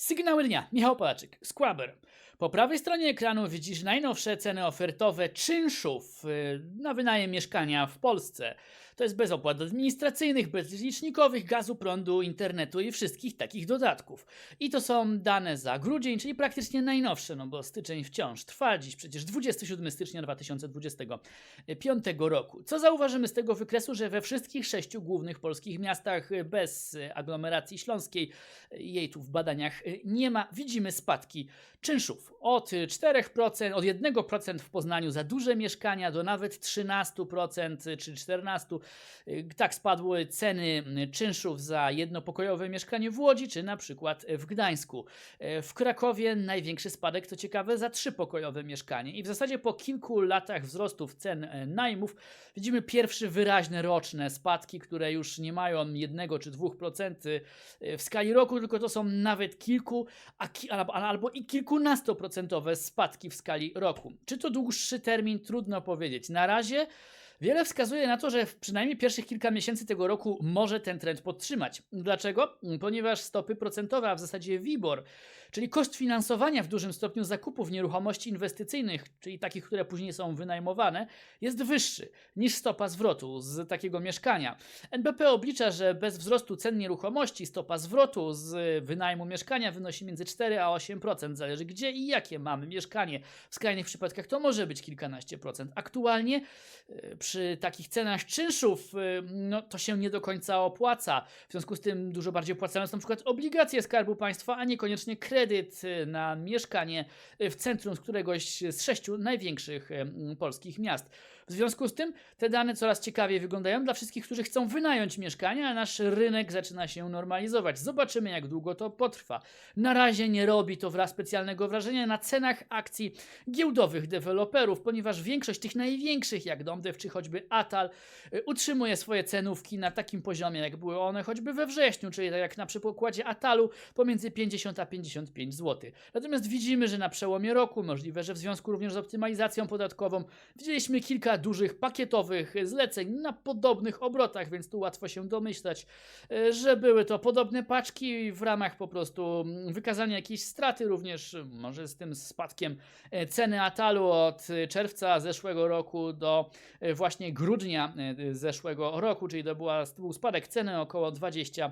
Sygnały dnia. Michał Polaczyk, Squabber. Po prawej stronie ekranu widzisz najnowsze ceny ofertowe czynszów y, na wynajem mieszkania w Polsce. To jest bez opłat administracyjnych, bez licznikowych, gazu, prądu, internetu i wszystkich takich dodatków. I to są dane za grudzień, czyli praktycznie najnowsze, no bo styczeń wciąż trwa dziś, przecież 27 stycznia 2025 roku. Co zauważymy z tego wykresu, że we wszystkich sześciu głównych polskich miastach y, bez aglomeracji śląskiej, y, jej tu w badaniach y, nie ma, widzimy spadki czynszów. Od y, 4%, od 1% w Poznaniu za duże mieszkania do nawet 13% czy 14%. Y, Tak spadły ceny czynszów za jednopokojowe mieszkanie w Łodzi czy na przykład w Gdańsku. W Krakowie największy spadek to ciekawe za trzypokojowe mieszkanie i w zasadzie po kilku latach wzrostów cen najmów widzimy pierwsze wyraźne roczne spadki, które już nie mają 1 czy 2% y, w skali roku, tylko to są nawet kilku albo, i kilkunastoprocentowe spadki w skali roku. Czy to dłuższy termin? Trudno powiedzieć. Na razie wiele wskazuje na to, że w przynajmniej pierwszych kilka miesięcy tego roku może ten trend podtrzymać. Dlaczego? Ponieważ stopy procentowe, a w zasadzie WIBOR, czyli koszt finansowania w dużym stopniu zakupów nieruchomości inwestycyjnych, czyli takich, które później są wynajmowane, jest wyższy niż stopa zwrotu z takiego mieszkania. NBP oblicza, że bez wzrostu cen nieruchomości stopa zwrotu z wynajmu mieszkania wynosi między 4 a 8%, zależy gdzie i jakie mamy mieszkanie. W skrajnych przypadkach to może być kilkanaście procent. Aktualnie e, przy takich cenach czynszów e, no, to się nie do końca opłaca. W związku z tym dużo bardziej opłacają są na przykład obligacje Skarbu Państwa, a niekoniecznie kredyt e, na mieszkanie e, w centrum któregoś z sześciu największych polskich miast. W związku z tym te dane coraz ciekawiej wyglądają dla wszystkich, którzy chcą wynająć mieszkania, a nasz rynek zaczyna się normalizować. Zobaczymy, jak długo to potrwa. Na razie nie robi to wraz specjalnego wrażenia na cenach akcji giełdowych deweloperów, ponieważ większość tych największych, jak Domdev czy choćby Atal, y, utrzymuje swoje cenówki na takim poziomie, jak były one choćby we wrześniu, czyli tak jak na przykładzie Atalu pomiędzy 50 a 55 zł. Natomiast widzimy, że na przełomie roku, możliwe, że w związku również z optymalizacją podatkową, widzieliśmy kilka dużych pakietowych zleceń na podobnych obrotach, więc tu łatwo się domyślać, e, że były to podobne paczki w ramach po prostu wykazania jakiejś straty również, może z tym spadkiem e, ceny Atalu od czerwca zeszłego roku do e, właśnie grudnia zeszłego roku, czyli to była, był spadek ceny około 20%.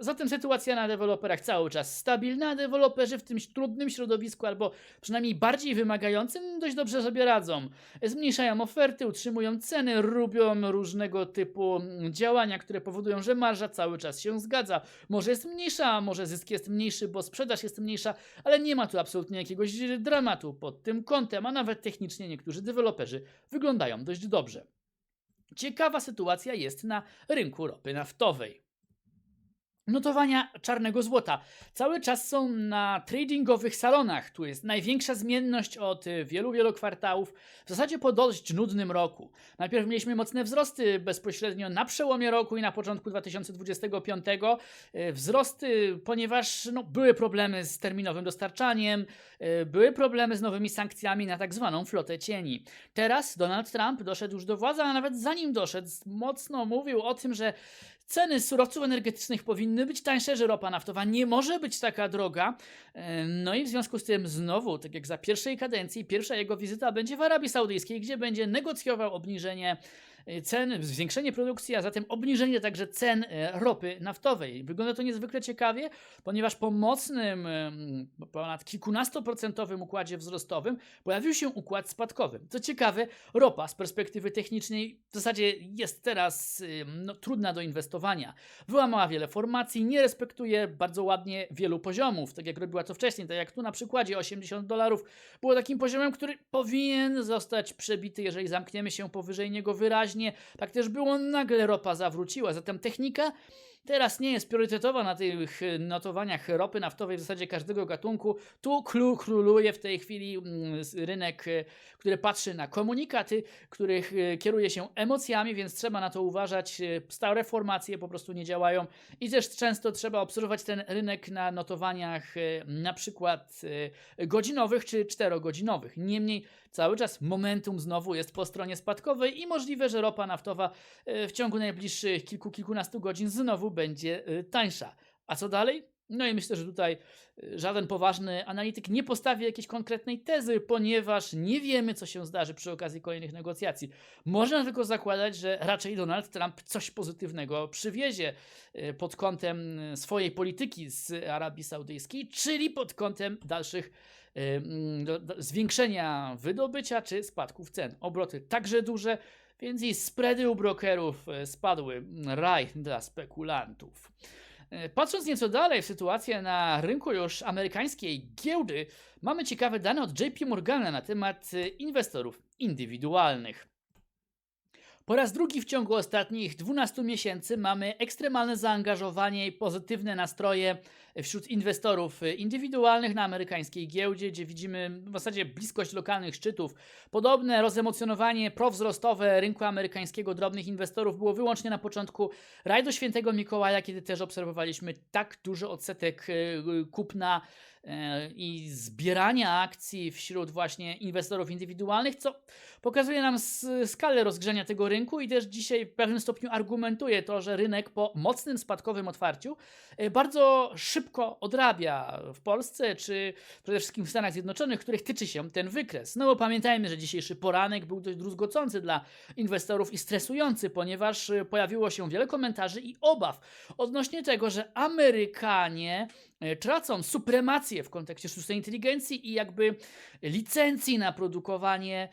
Zatem sytuacja na deweloperach cały czas stabilna, deweloperzy w tym trudnym środowisku albo przynajmniej bardziej wymagającym dość dobrze sobie radzą. Zmniejszają oferty, utrzymują ceny, robią różnego typu działania, które powodują, że marża cały czas się zgadza. Może jest mniejsza, może zysk jest mniejszy, bo sprzedaż jest mniejsza, ale nie ma tu absolutnie jakiegoś dramatu pod tym kątem, a nawet technicznie niektórzy deweloperzy wyglądają dość dobrze. Ciekawa sytuacja jest na rynku ropy naftowej. Notowania czarnego złota cały czas są na tradingowych salonach. Tu jest największa zmienność od y, wielu, wielu kwartałów. W zasadzie po dość nudnym roku. Najpierw mieliśmy mocne wzrosty bezpośrednio na przełomie roku i na początku 2025. Y, Wzrosty, ponieważ no, były problemy z terminowym dostarczaniem, y, były problemy z nowymi sankcjami na tak zwaną flotę cieni. Teraz Donald Trump doszedł już do władzy, a nawet zanim doszedł, mocno mówił o tym, że ceny surowców energetycznych powinny być tańsze, że ropa naftowa nie może być taka droga. E, No i w związku z tym znowu, tak jak za pierwszej kadencji, pierwsza jego wizyta będzie w Arabii Saudyjskiej, gdzie będzie negocjował obniżenie cen, zwiększenie produkcji, a zatem obniżenie także cen e, ropy naftowej. Wygląda to niezwykle ciekawie, ponieważ po mocnym, em, ponad kilkunastoprocentowym układzie wzrostowym pojawił się układ spadkowy. Co ciekawe, ropa z perspektywy technicznej w zasadzie jest teraz no, trudna do inwestowania. Wyłamała wiele formacji, nie respektuje bardzo ładnie wielu poziomów, tak jak robiła to wcześniej, tak jak tu na przykładzie 80 dolarów było takim poziomem, który powinien zostać przebity, jeżeli zamkniemy się powyżej niego wyraźnie. Tak też było, nagle ropa zawróciła, zatem technika teraz nie jest priorytetowa na tych e, notowaniach ropy naftowej w zasadzie każdego gatunku. Tu klu, króluje w tej chwili mm, rynek, e, który patrzy na komunikaty, których e, kieruje się emocjami, więc trzeba na to uważać. Stare formacje po prostu nie działają i też często trzeba obserwować ten rynek na notowaniach na przykład godzinowych czy czterogodzinowych. Niemniej cały czas momentum znowu jest po stronie spadkowej i możliwe, że ropa naftowa w ciągu najbliższych kilku, kilkunastu godzin znowu będzie e, tańsza. A co dalej? No i myślę, że tutaj y, żaden poważny analityk nie postawi jakiejś konkretnej tezy, ponieważ nie wiemy, co się zdarzy przy okazji kolejnych negocjacji. Można tylko zakładać, że raczej Donald Trump coś pozytywnego przywiezie y, pod kątem y, swojej polityki z Arabii Saudyjskiej, czyli pod kątem dalszych y, mm, zwiększenia wydobycia czy spadków cen. Obroty także duże, więc i spready u brokerów y, spadły. Raj dla spekulantów. E, Patrząc nieco dalej w sytuację na rynku już amerykańskiej giełdy, mamy ciekawe dane od JP Morgana na temat e, inwestorów indywidualnych. Po raz drugi w ciągu ostatnich 12 miesięcy mamy ekstremalne zaangażowanie i pozytywne nastroje wśród inwestorów indywidualnych na amerykańskiej giełdzie, gdzie widzimy w zasadzie bliskość lokalnych szczytów. Podobne rozemocjonowanie prowzrostowe rynku amerykańskiego drobnych inwestorów było wyłącznie na początku rajdu Świętego Mikołaja, kiedy też obserwowaliśmy tak duży odsetek e, kupna e, i zbierania akcji wśród właśnie inwestorów indywidualnych, co pokazuje nam skalę rozgrzania tego rynku i też dzisiaj w pewnym stopniu argumentuje to, że rynek po mocnym spadkowym otwarciu e, bardzo szybko odrabia w Polsce, czy przede wszystkim w Stanach Zjednoczonych, których tyczy się ten wykres. No bo pamiętajmy, że dzisiejszy poranek był dość druzgocący dla inwestorów i stresujący, ponieważ e, pojawiło się wiele komentarzy i obaw odnośnie tego, że Amerykanie e, tracą supremację w kontekście sztucznej inteligencji i jakby licencji na produkowanie,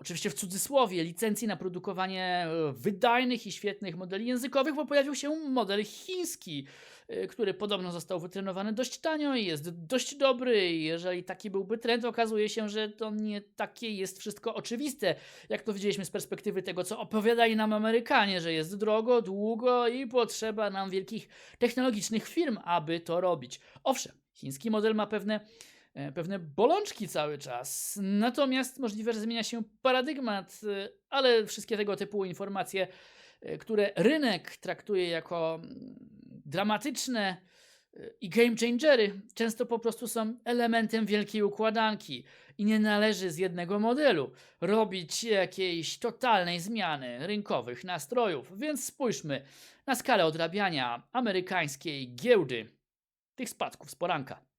oczywiście w cudzysłowie, licencji na produkowanie e, wydajnych i świetnych modeli językowych, bo pojawił się model chiński, e, który podobno został wytrenowany dość tanio i jest dość dobry. Jeżeli taki byłby trend, okazuje się, że to nie takie jest wszystko oczywiste, jak to widzieliśmy z perspektywy tego, co opowiadali nam Amerykanie, że jest drogo, długo i potrzeba nam wielkich technologicznych firm, aby to robić. Owszem, chiński model ma pewne e, pewne bolączki cały czas. Natomiast możliwe, że zmienia się paradygmat, e, ale wszystkie tego typu informacje, e, które rynek traktuje jako mm, dramatyczne e, i game changery, często po prostu są elementem wielkiej układanki i nie należy z jednego modelu robić jakiejś totalnej zmiany rynkowych nastrojów. Więc spójrzmy na skalę odrabiania amerykańskiej giełdy tych spadków z poranka.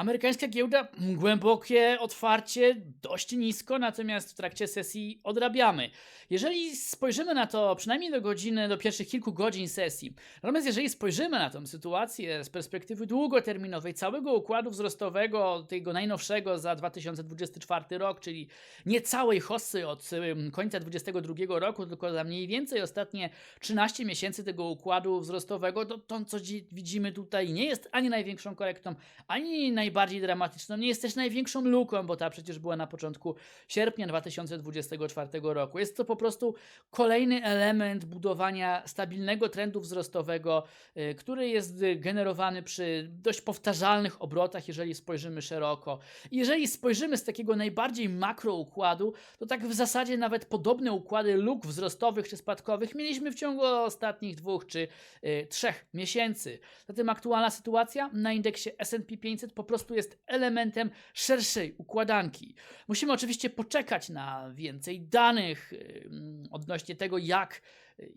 Amerykańska giełda głębokie otwarcie, dość nisko, natomiast w trakcie sesji odrabiamy. Jeżeli spojrzymy na to przynajmniej do godziny, do pierwszych kilku godzin sesji, natomiast jeżeli spojrzymy na tą sytuację z perspektywy długoterminowej całego układu wzrostowego, tego najnowszego za 2024 rok, czyli nie całej hossy od końca 2022 roku, tylko za mniej więcej ostatnie 13 miesięcy tego układu wzrostowego, to to, co dzi- widzimy tutaj, nie jest ani największą korektą, ani najbardziej dramatyczną, nie jest też największą luką, bo ta przecież była na początku sierpnia 2024 roku. Jest to po prostu kolejny element budowania stabilnego trendu wzrostowego, y, który jest generowany przy dość powtarzalnych obrotach, jeżeli spojrzymy szeroko. Jeżeli spojrzymy z takiego najbardziej makro układu, to tak w zasadzie nawet podobne układy luk wzrostowych czy spadkowych mieliśmy w ciągu ostatnich dwóch czy y, trzech miesięcy. Zatem aktualna sytuacja na indeksie S&P 500 po prostu jest elementem szerszej układanki. Musimy oczywiście poczekać na więcej danych odnośnie tego, jak y,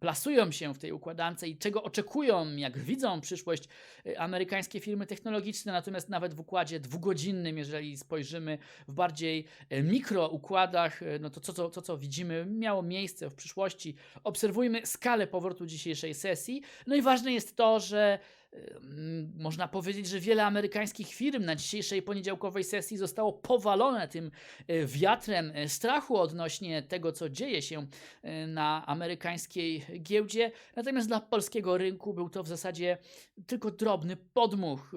plasują się w tej układance i czego oczekują, jak widzą przyszłość y, amerykańskie firmy technologiczne, natomiast nawet w układzie dwugodzinnym, jeżeli spojrzymy w bardziej y, mikroukładach, no to co, co, to, co widzimy, miało miejsce w przyszłości. Obserwujmy skalę powrotu dzisiejszej sesji. No i ważne jest to, że Można powiedzieć, że wiele amerykańskich firm na dzisiejszej poniedziałkowej sesji zostało powalone tym y, wiatrem y, strachu odnośnie tego, co dzieje się y, na amerykańskiej giełdzie. Natomiast dla polskiego rynku był to w zasadzie tylko drobny podmuch.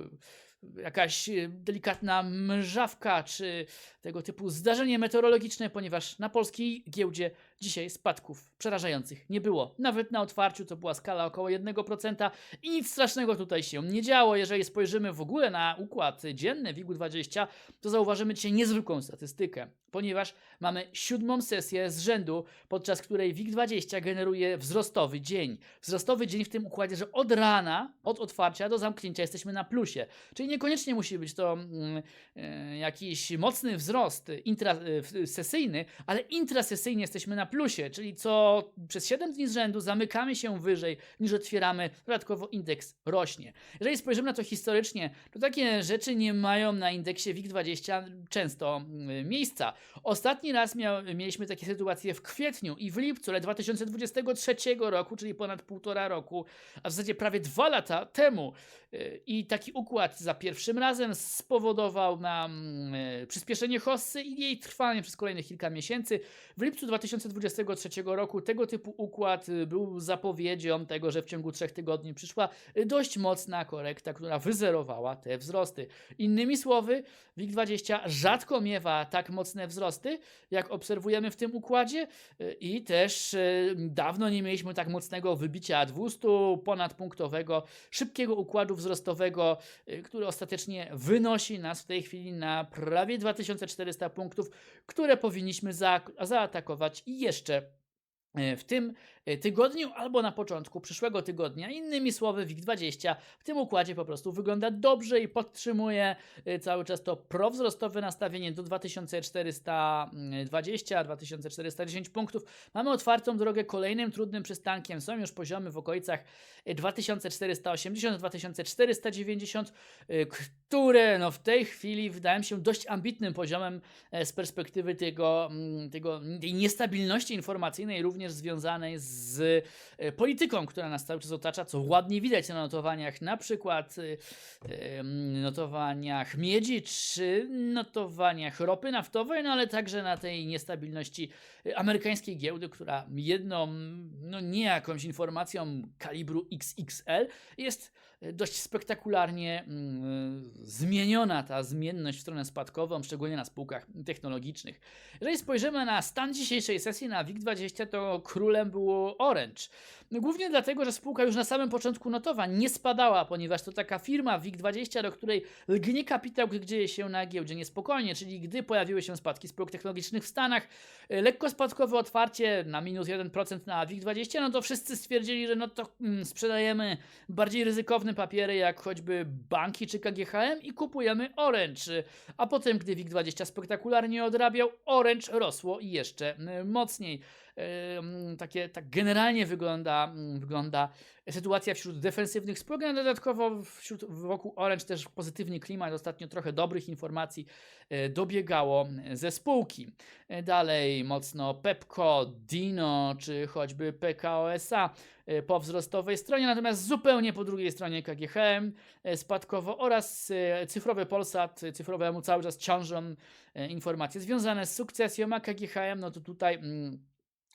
Jakaś y, delikatna mrzawka, czy tego typu zdarzenie meteorologiczne, ponieważ na polskiej giełdzie dzisiaj spadków przerażających nie było. Nawet na otwarciu to była skala około 1% i nic strasznego tutaj się nie działo. Jeżeli spojrzymy w ogóle na układ dzienny WIG-20, to zauważymy dzisiaj niezwykłą statystykę, ponieważ mamy siódmą sesję z rzędu, podczas której WIG-20 generuje wzrostowy dzień. Wzrostowy dzień w tym układzie, że od rana, od otwarcia do zamknięcia jesteśmy na plusie. Czyli niekoniecznie musi być to mm, e, jakiś mocny wzrost intrasesyjny, ale intrasesyjnie jesteśmy na plusie, czyli co przez 7 dni z rzędu zamykamy się wyżej niż otwieramy, dodatkowo indeks rośnie. Jeżeli spojrzymy na to historycznie, to takie rzeczy nie mają na indeksie WIG20 często mm, miejsca. Ostatni raz miał, mieliśmy takie sytuacje w kwietniu i w lipcu ale 2023 roku, czyli ponad półtora roku, a w zasadzie prawie dwa lata temu. Y, I taki układ za pierwszym razem spowodował nam y, przyspieszenie hossy i jej trwanie przez kolejnych kilka miesięcy. W lipcu 2023 roku tego typu układ y, był zapowiedzią tego, że w ciągu trzech tygodni przyszła dość mocna korekta, która wyzerowała te wzrosty. Innymi słowy, WIG20 rzadko miewa tak mocne wzrosty, jak obserwujemy w tym układzie. I też dawno nie mieliśmy tak mocnego wybicia 200 ponadpunktowego, szybkiego układu wzrostowego, y, który ostatecznie wynosi nas w tej chwili na prawie 2400 punktów, które powinniśmy za zaatakować jeszcze E, w tym e, tygodniu albo na początku przyszłego tygodnia. Innymi słowy, WIG20 w tym układzie po prostu wygląda dobrze i podtrzymuje e, cały czas to prowzrostowe nastawienie do 2420-2410 punktów. Mamy otwartą drogę kolejnym trudnym przystankiem. Są już poziomy w okolicach 2480-2490, które no w tej chwili wydają się dość ambitnym poziomem z perspektywy tego, tego tej niestabilności informacyjnej, również związanej z e, polityką, która nas cały czas otacza, co ładnie widać na notowaniach, na przykład e, notowaniach miedzi czy notowaniach ropy naftowej, no ale także na tej niestabilności e, amerykańskiej giełdy, która jedną, no nie jakąś informacją kalibru XXL jest dość spektakularnie mm, zmieniona ta zmienność w stronę spadkową, szczególnie na spółkach technologicznych. Jeżeli spojrzymy na stan dzisiejszej sesji na WIG20, to królem było Orange. Głównie dlatego, że spółka już na samym początku notowań nie spadała, ponieważ to taka firma WIG20, do której lgnie kapitał, gdy dzieje się na giełdzie niespokojnie, czyli gdy pojawiły się spadki spółek technologicznych w Stanach, e, lekko spadkowe otwarcie na minus 1% na WIG20, no to wszyscy stwierdzili, że no to mm, sprzedajemy bardziej ryzykowne papiery, jak choćby banki czy KGHM i kupujemy Orange. A potem, gdy WIG20 spektakularnie odrabiał, Orange rosło jeszcze mm, mocniej takie, tak generalnie wygląda, mm, wygląda sytuacja wśród defensywnych. Spółek, a dodatkowo wśród, wokół Orange też pozytywny klimat, ostatnio trochę dobrych informacji e, dobiegało ze spółki. E, dalej mocno Pepco, Dino czy choćby PKOSA e, po wzrostowej stronie, natomiast zupełnie po drugiej stronie KGHM spadkowo oraz cyfrowy Polsat, cyfrowemu cały czas ciążą informacje związane z sukcesją, a KGHM, no to tutaj mm,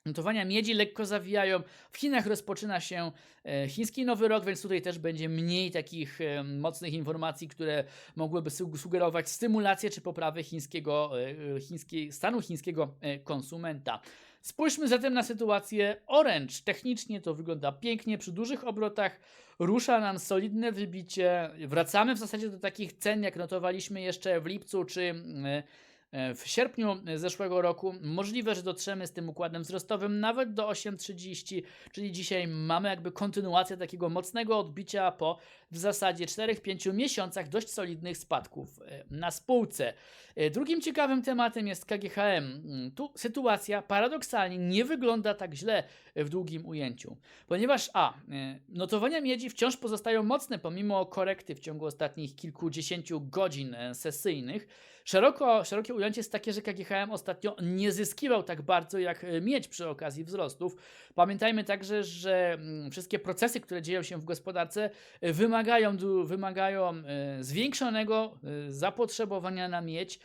Notowania miedzi lekko zawijają. W Chinach rozpoczyna się e, chiński nowy rok, więc tutaj też będzie mniej takich e, mocnych informacji, które mogłyby sugerować stymulację czy poprawę chińskiego, e, chińskiej, stanu chińskiego konsumenta. Spójrzmy zatem na sytuację Orange. Technicznie to wygląda pięknie, przy dużych obrotach rusza nam solidne wybicie. Wracamy w zasadzie do takich cen, jak notowaliśmy jeszcze w lipcu czy w sierpniu zeszłego roku. Możliwe, że dotrzemy z tym układem wzrostowym nawet do 8,30, czyli dzisiaj mamy jakby kontynuację takiego mocnego odbicia po w zasadzie 4-5 miesiącach dość solidnych spadków e, na spółce. E, drugim ciekawym tematem jest KGHM. Mm, tu sytuacja paradoksalnie nie wygląda tak źle w długim ujęciu, ponieważ a, notowania miedzi wciąż pozostają mocne pomimo korekty w ciągu ostatnich kilkudziesięciu godzin sesyjnych. Szeroko, szerokie ujęcie jest takie, że KGHM ostatnio nie zyskiwał tak bardzo jak e, mieć przy okazji wzrostów. Pamiętajmy także, że mm, wszystkie procesy, które dzieją się w gospodarce, e, wymagają, wymagają e, zwiększonego zapotrzebowania na miedź.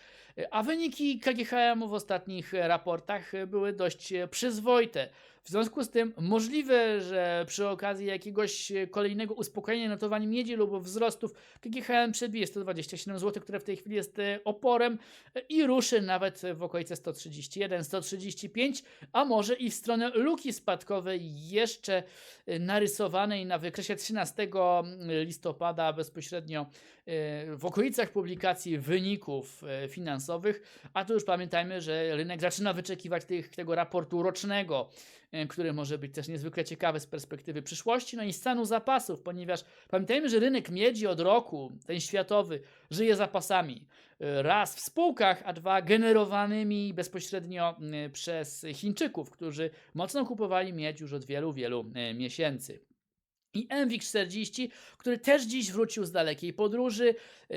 A wyniki KGHM w ostatnich raportach były dość przyzwoite. W związku z tym możliwe, że przy okazji jakiegoś kolejnego uspokojenia notowań miedzi lub wzrostów KGHM przebije 127 zł, które w tej chwili jest e, oporem e, i ruszy nawet w okolice 131, 135, a może i w stronę luki spadkowej jeszcze e, narysowanej na wykresie 13 listopada bezpośrednio w okolicach publikacji wyników finansowych. A tu już pamiętajmy, że rynek zaczyna wyczekiwać tych, tego raportu rocznego, który może być też niezwykle ciekawy z perspektywy przyszłości, no i stanu zapasów, ponieważ pamiętajmy, że rynek miedzi od roku, ten światowy, żyje zapasami. E, Raz w spółkach, a dwa generowanymi bezpośrednio e, przez Chińczyków, którzy mocno kupowali miedź już od wielu, wielu e, miesięcy. I MWIG-40, który też dziś wrócił z dalekiej podróży, e,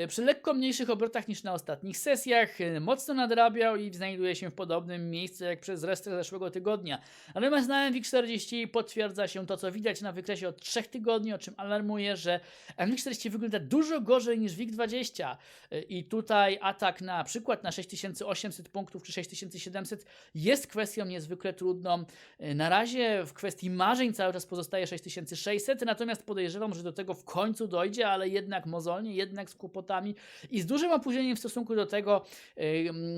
przy lekko mniejszych obrotach niż na ostatnich sesjach, e, mocno nadrabiał i znajduje się w podobnym miejscu jak przez resztę zeszłego tygodnia. Natomiast na MWIG-40 potwierdza się to, co widać na wykresie od 3 tygodni, o czym alarmuje, że MWIG-40 wygląda dużo gorzej niż WIG-20 E, i tutaj atak na przykład na 6800 punktów czy 6700 jest kwestią niezwykle trudną. E, Na razie w kwestii marzeń cały czas pozostaje 6600, natomiast podejrzewam, że do tego w końcu dojdzie, ale jednak mozolnie, jednak z i z dużym opóźnieniem w stosunku do tego,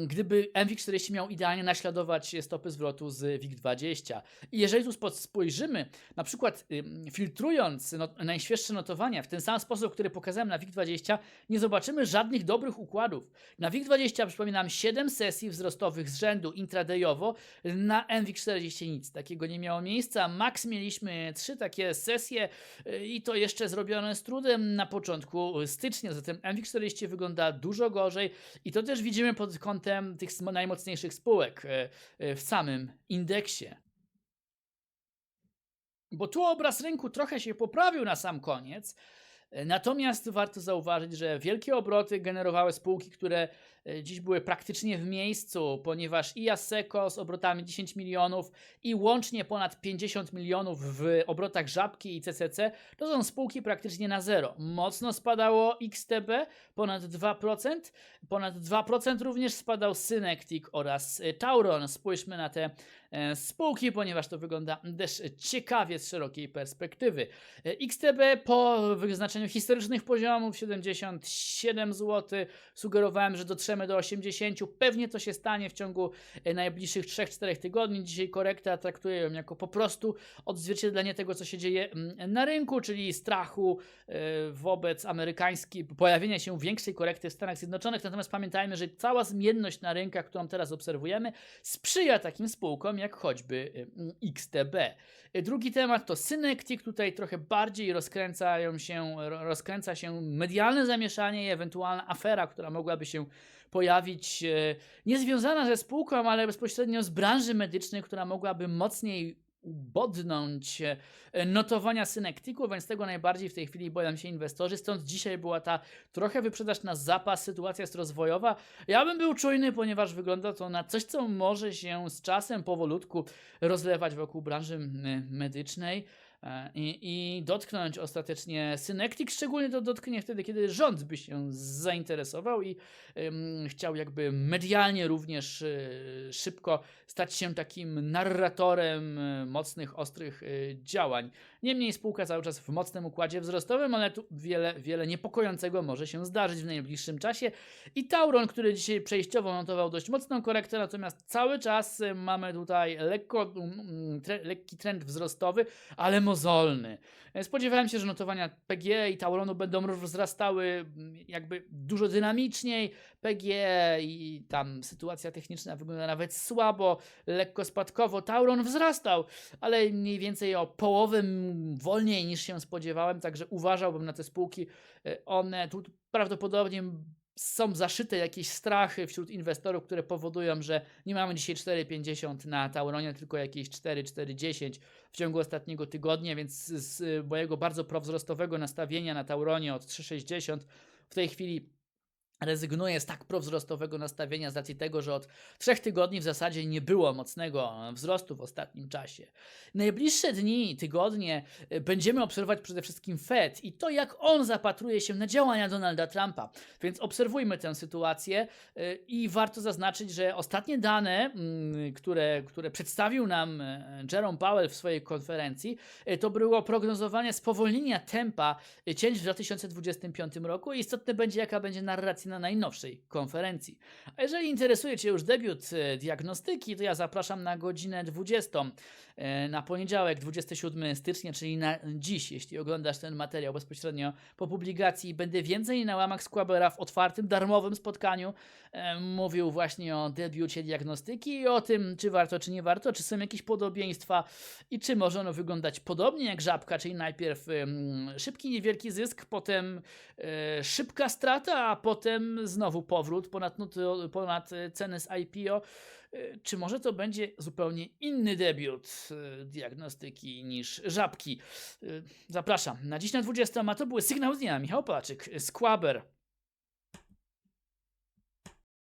gdyby MWIG40 miał idealnie naśladować stopy zwrotu z WIG20. I jeżeli tu spo- spojrzymy, na przykład filtrując not- najświeższe notowania w ten sam sposób, który pokazałem na WIG20, nie zobaczymy żadnych dobrych układów. Na WIG20 przypominam 7 sesji wzrostowych z rzędu intradayowo, na MWIG40 nic takiego nie miało miejsca. Max mieliśmy trzy takie sesje y, i to jeszcze zrobione z trudem na początku stycznia, zatem MWIG40 wygląda dużo gorzej i to też widzimy pod kątem tych najmocniejszych spółek y, y, w samym indeksie. Bo tu obraz rynku trochę się poprawił na sam koniec. Natomiast warto zauważyć, że wielkie obroty generowały spółki, które e, dziś były praktycznie w miejscu, ponieważ i Asseco z obrotami 10 milionów i łącznie ponad 50 milionów w obrotach Żabki i CCC to są spółki praktycznie na zero. Mocno spadało XTB, ponad 2%, ponad 2% również spadał Synectic oraz e, Tauron. Spójrzmy na te spółki, ponieważ to wygląda też ciekawie z szerokiej perspektywy. E, XTB po wyznaczeniu historycznych poziomów 77 zł, sugerowałem, że dotrzemy do 80. Pewnie to się stanie w ciągu e, najbliższych 3-4 tygodni. Dzisiaj korekta traktuję ją jako po prostu odzwierciedlenie tego, co się dzieje mm, na rynku, czyli strachu e, wobec amerykańskiej, pojawienia się większej korekty w Stanach Zjednoczonych. Natomiast pamiętajmy, że cała zmienność na rynkach, którą teraz obserwujemy, sprzyja takim spółkom jak choćby mm, XTB. E, Drugi temat to Synectic. Tutaj trochę bardziej rozkręcają się, ro- rozkręca się medialne zamieszanie i ewentualna afera, która mogłaby się pojawić, e, nie związana ze spółką, ale bezpośrednio z branży medycznej, która mogłaby mocniej ubodnąć e, notowania Synektiku, więc tego najbardziej w tej chwili boją się inwestorzy. Stąd dzisiaj była ta trochę wyprzedaż na zapas, sytuacja jest rozwojowa. Ja bym był czujny, ponieważ wygląda to na coś, co może się z czasem powolutku rozlewać wokół branży medycznej. E, I, I dotknąć ostatecznie Synektik, szczególnie to dotknie wtedy, kiedy rząd by się zainteresował i ym, chciał jakby medialnie również y, szybko stać się takim narratorem y, mocnych, ostrych y, działań. Niemniej spółka cały czas w mocnym układzie wzrostowym, ale tu wiele, wiele niepokojącego może się zdarzyć w najbliższym czasie. I Tauron, który dzisiaj przejściowo notował dość mocną korektę, natomiast cały czas y, mamy tutaj lekko, mm, tre, lekki trend wzrostowy, ale mozolny. E, Spodziewałem się, że notowania PG i Tauronu będą wzrastały mm, jakby dużo dynamiczniej. PG i tam sytuacja techniczna wygląda nawet słabo, lekko spadkowo. Tauron wzrastał, ale mniej więcej o połowę wolniej niż się spodziewałem, także uważałbym na te spółki. E, One tu prawdopodobnie są zaszyte jakieś strachy wśród inwestorów, które powodują, że nie mamy dzisiaj 4,50 na Tauronie, tylko jakieś 4, 4,10 w ciągu ostatniego tygodnia, więc z mojego bardzo prowzrostowego nastawienia na Tauronie od 3,60 w tej chwili rezygnuję z tak prowzrostowego nastawienia z racji tego, że od trzech tygodni w zasadzie nie było mocnego wzrostu w ostatnim czasie. Najbliższe dni, tygodnie y, będziemy obserwować przede wszystkim Fed i to, jak on zapatruje się na działania Donalda Trumpa. Więc obserwujmy tę sytuację y, i warto zaznaczyć, że ostatnie dane, mm, które, które przedstawił nam Jerome Powell w swojej konferencji, to było prognozowanie spowolnienia tempa cięć w 2025 roku i istotne będzie, jaka będzie narracja na najnowszej konferencji. A jeżeli interesuje Cię już debiut e, diagnostyki, to ja zapraszam na godzinę 20 e, na poniedziałek 27 stycznia, czyli na dziś, jeśli oglądasz ten materiał bezpośrednio po publikacji. Będę więcej na łamach Squabera w otwartym, darmowym spotkaniu e, mówił właśnie o debiucie diagnostyki i o tym, czy warto, czy nie warto, czy są jakieś podobieństwa i czy może ono wyglądać podobnie jak żabka, czyli najpierw szybki, niewielki zysk, potem szybka strata, a potem znowu powrót ponad, ponad e, cenę z IPO. E, Czy może to będzie zupełnie inny debiut e, diagnostyki niż żabki? Zapraszam na dziś na 20, a to były sygnał z dnia. Michał Polaczyk, Squaber.